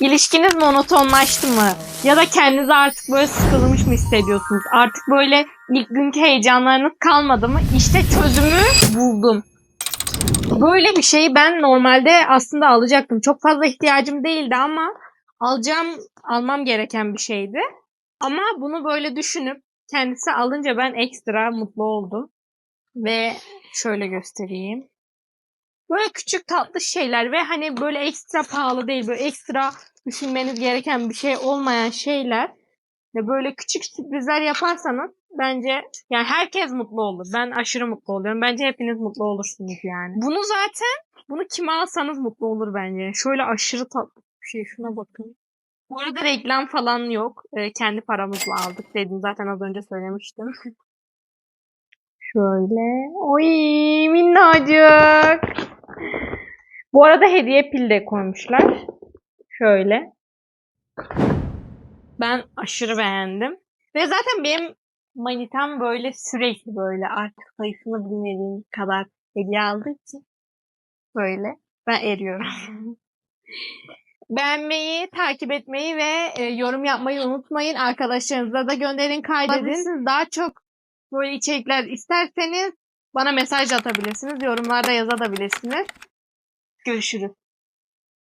İlişkiniz monotonlaştı mı? Ya da kendinizi artık böyle sıkılmış mı hissediyorsunuz? Artık böyle ilk günkü heyecanlarınız kalmadı mı? İşte çözümü buldum. Böyle bir şeyi ben normalde aslında alacaktım. Çok fazla ihtiyacım değildi ama alacağım, almam gereken bir şeydi. Ama bunu böyle düşünüp kendisi alınca ben ekstra mutlu oldum. Ve şöyle göstereyim. Böyle küçük tatlı şeyler ve hani böyle ekstra pahalı değil, böyle ekstra düşünmeniz gereken bir şey olmayan şeyler ve böyle küçük sürprizler yaparsanız bence yani herkes mutlu olur. Ben aşırı mutlu oluyorum. Bence hepiniz mutlu olursunuz yani. Bunu zaten bunu kime alsanız mutlu olur bence. Şöyle aşırı tatlı bir şey. Şuna bakın. Bu arada reklam falan yok. Ee, kendi paramızla aldık dedim. Zaten az önce söylemiştim. Şöyle. Oy minnacık. Bu arada hediye pil de koymuşlar. Şöyle. Ben aşırı beğendim. Ve zaten benim manitam böyle sürekli böyle artık sayısını bilmediğim kadar hediye aldığı için böyle ben eriyorum. Beğenmeyi, takip etmeyi ve e, yorum yapmayı unutmayın. Arkadaşlarınıza da gönderin, kaydedin. Siz daha çok böyle içerikler isterseniz bana mesaj atabilirsiniz. Yorumlarda yazabilirsiniz. Görüşürüz.